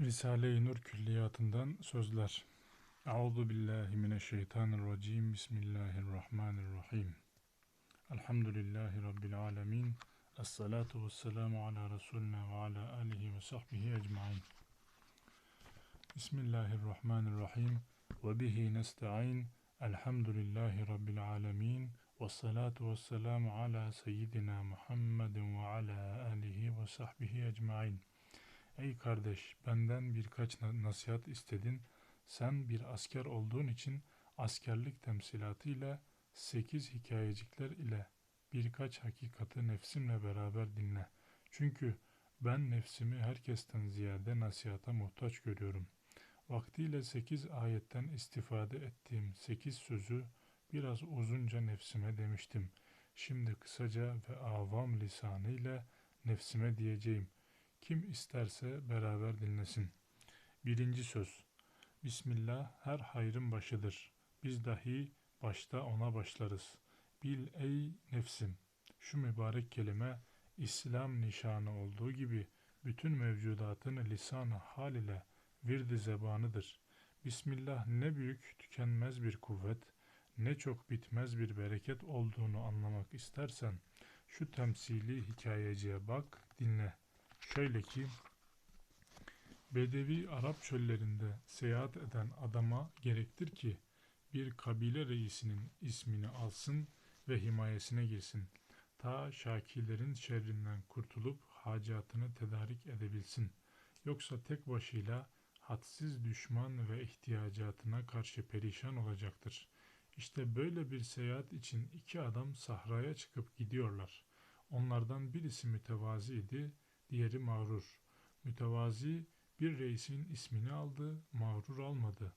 Risale-i Nur Külliyatı'ndan sözler. Euzu billahi mineşşeytanirracim. Bismillahirrahmanirrahim. Elhamdülillahi rabbil alamin. Essalatu vesselamu ala resulina ve ala alihi ve sahbihi ecmaîn. Bismillahirrahmanirrahim. Ve bihi nestaîn. Elhamdülillahi rabbil alamin. Vessalatu vesselamu ala seyyidina Muhammedin ve ala alihi ve sahbihi ecmaîn. Ey kardeş, benden birkaç nasihat istedin. Sen bir asker olduğun için askerlik temsilatıyla sekiz hikayecikler ile birkaç hakikati nefsimle beraber dinle. Çünkü ben nefsimi herkesten ziyade nasihata muhtaç görüyorum. Vaktiyle sekiz ayetten istifade ettiğim sekiz sözü biraz uzunca nefsime demiştim. Şimdi kısaca ve avam lisanıyla nefsime diyeceğim.'' Kim isterse beraber dinlesin. Birinci söz. Bismillah her hayrın başıdır. Biz dahi başta ona başlarız. Bil ey nefsim. Şu mübarek kelime İslam nişanı olduğu gibi bütün mevcudatın lisanı hal ile virdi zebanıdır. Bismillah ne büyük tükenmez bir kuvvet, ne çok bitmez bir bereket olduğunu anlamak istersen şu temsili hikayeciye bak, dinle. Şöyle ki Bedevi Arap çöllerinde seyahat eden adama gerektir ki bir kabile reisinin ismini alsın ve himayesine girsin. Ta şakilerin şerrinden kurtulup hacatını tedarik edebilsin. Yoksa tek başıyla hadsiz düşman ve ihtiyacatına karşı perişan olacaktır. İşte böyle bir seyahat için iki adam sahraya çıkıp gidiyorlar. Onlardan birisi mütevazi idi, diğeri mağrur. Mütevazi bir reisin ismini aldı, mağrur almadı.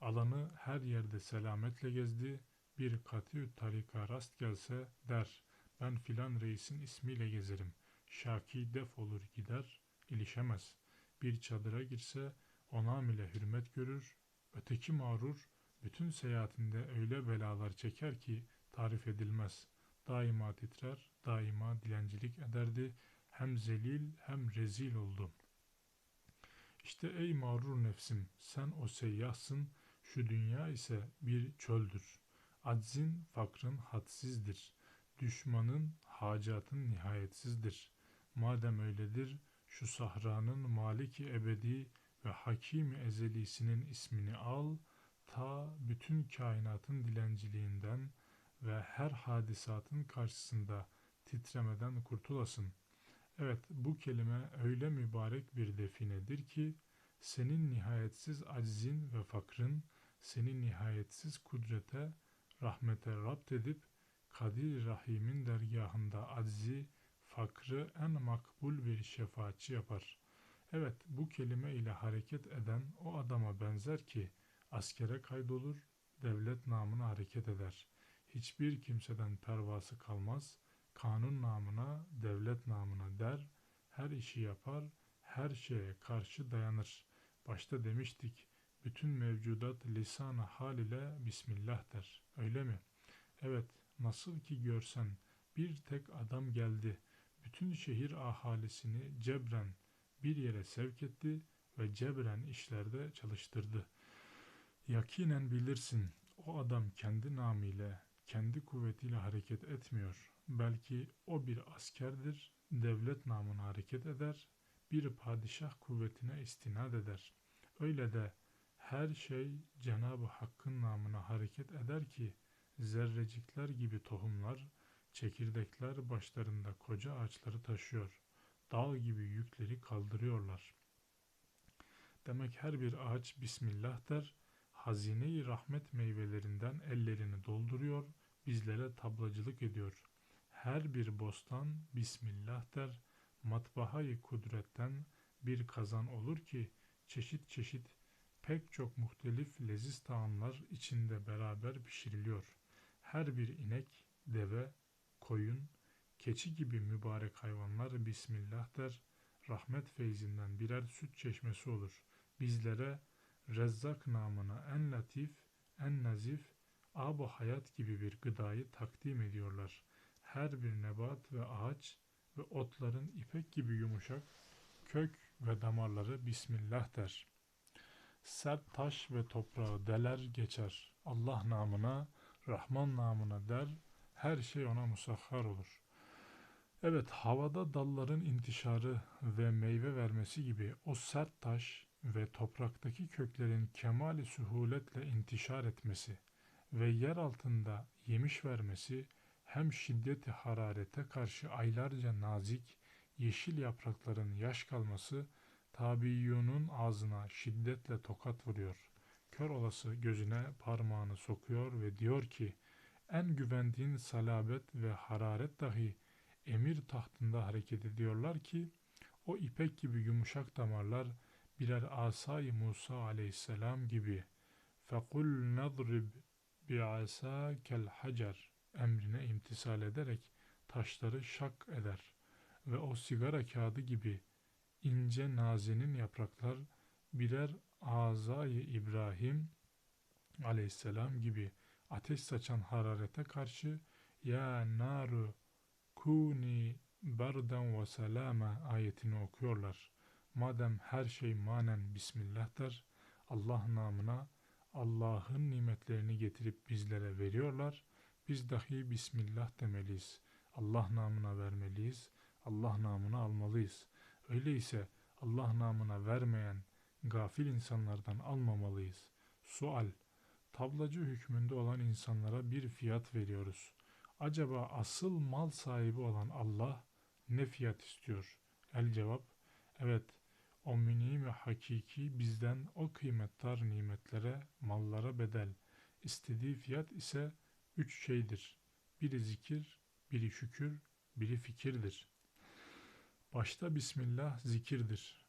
Alanı her yerde selametle gezdi, bir katı tarika rast gelse der, ben filan reisin ismiyle gezerim. Şaki def olur gider, ilişemez. Bir çadıra girse onam ile hürmet görür, öteki mağrur bütün seyahatinde öyle belalar çeker ki tarif edilmez. Daima titrer, daima dilencilik ederdi, hem zelil hem rezil oldum. İşte ey mağrur nefsim sen o seyyahsın, şu dünya ise bir çöldür. Aczin, fakrın hadsizdir. Düşmanın, hacatın nihayetsizdir. Madem öyledir, şu sahranın maliki ebedi ve hakim ezelisinin ismini al, ta bütün kainatın dilenciliğinden ve her hadisatın karşısında titremeden kurtulasın.'' Evet bu kelime öyle mübarek bir definedir ki senin nihayetsiz aczin ve fakrın seni nihayetsiz kudrete, rahmete rapt edip Kadir Rahim'in dergahında aczi, fakrı en makbul bir şefaatçi yapar. Evet bu kelime ile hareket eden o adama benzer ki askere kaydolur, devlet namına hareket eder. Hiçbir kimseden pervası kalmaz.'' Kanun namına, devlet namına der, her işi yapar, her şeye karşı dayanır. Başta demiştik, bütün mevcudat lisan hal ile Bismillah der. Öyle mi? Evet, nasıl ki görsen bir tek adam geldi, bütün şehir ahalisini cebren bir yere sevk etti ve cebren işlerde çalıştırdı. Yakinen bilirsin, o adam kendi namıyla, kendi kuvvetiyle hareket etmiyor. Belki o bir askerdir, devlet namına hareket eder, bir padişah kuvvetine istinad eder. Öyle de her şey Cenab-ı Hakk'ın namına hareket eder ki zerrecikler gibi tohumlar, çekirdekler başlarında koca ağaçları taşıyor. Dağ gibi yükleri kaldırıyorlar. Demek her bir ağaç Bismillah der, hazine-i rahmet meyvelerinden ellerini dolduruyor, bizlere tablacılık ediyor her bir bostan Bismillah der, matbaayı kudretten bir kazan olur ki çeşit çeşit pek çok muhtelif leziz taamlar içinde beraber pişiriliyor. Her bir inek, deve, koyun, keçi gibi mübarek hayvanlar Bismillah der, rahmet feyzinden birer süt çeşmesi olur. Bizlere Rezzak namına en latif, en nazif, ab hayat gibi bir gıdayı takdim ediyorlar her bir nebat ve ağaç ve otların ipek gibi yumuşak, kök ve damarları Bismillah der. Sert taş ve toprağı deler geçer. Allah namına, Rahman namına der, her şey ona musahhar olur. Evet, havada dalların intişarı ve meyve vermesi gibi o sert taş ve topraktaki köklerin kemali sühuletle intişar etmesi ve yer altında yemiş vermesi hem şiddeti hararete karşı aylarca nazik, yeşil yaprakların yaş kalması tabiyyunun ağzına şiddetle tokat vuruyor. Kör olası gözüne parmağını sokuyor ve diyor ki en güvendiğin salabet ve hararet dahi emir tahtında hareket ediyorlar ki o ipek gibi yumuşak damarlar birer asay Musa aleyhisselam gibi فَقُلْ نَضْرِبْ bi'asa kel hacer emrine imtisal ederek taşları şak eder ve o sigara kağıdı gibi ince nazinin yapraklar birer azayı İbrahim aleyhisselam gibi ateş saçan hararete karşı ya naru kuni berden ve selama ayetini okuyorlar. Madem her şey manen Bismillah der, Allah namına Allah'ın nimetlerini getirip bizlere veriyorlar. Biz dahi Bismillah demeliyiz. Allah namına vermeliyiz. Allah namına almalıyız. Öyleyse Allah namına vermeyen gafil insanlardan almamalıyız. Sual Tablacı hükmünde olan insanlara bir fiyat veriyoruz. Acaba asıl mal sahibi olan Allah ne fiyat istiyor? El cevap, evet o ve hakiki bizden o kıymetdar nimetlere, mallara bedel. İstediği fiyat ise üç şeydir. Biri zikir, biri şükür, biri fikirdir. Başta Bismillah zikirdir.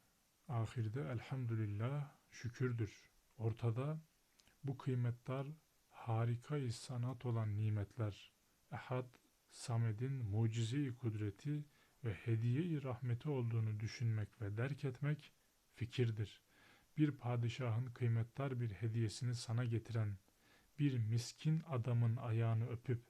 Ahirde elhamdülillah şükürdür. Ortada bu kıymetdar harika sanat olan nimetler, Ehad, Samed'in mucize kudreti ve hediye-i rahmeti olduğunu düşünmek ve derk etmek fikirdir. Bir padişahın kıymetdar bir hediyesini sana getiren, bir miskin adamın ayağını öpüp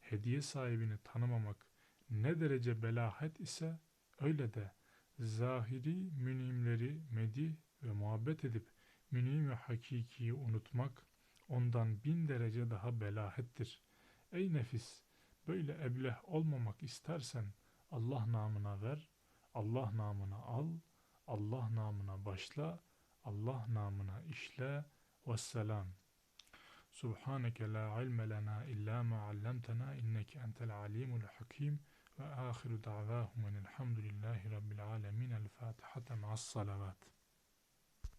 hediye sahibini tanımamak ne derece belahet ise öyle de zahiri münimleri medih ve muhabbet edip münim ve hakikiyi unutmak ondan bin derece daha belahettir. Ey nefis! Böyle ebleh olmamak istersen Allah namına ver, Allah namına al, Allah namına başla, Allah namına işle. Vesselam. Subhaneke la ilme lena illa ma allamtena inneke entel alimul hakim ve ahiru da'vahum enelhamdülillahi rabbil alemin. El Fatiha ma'as salavat.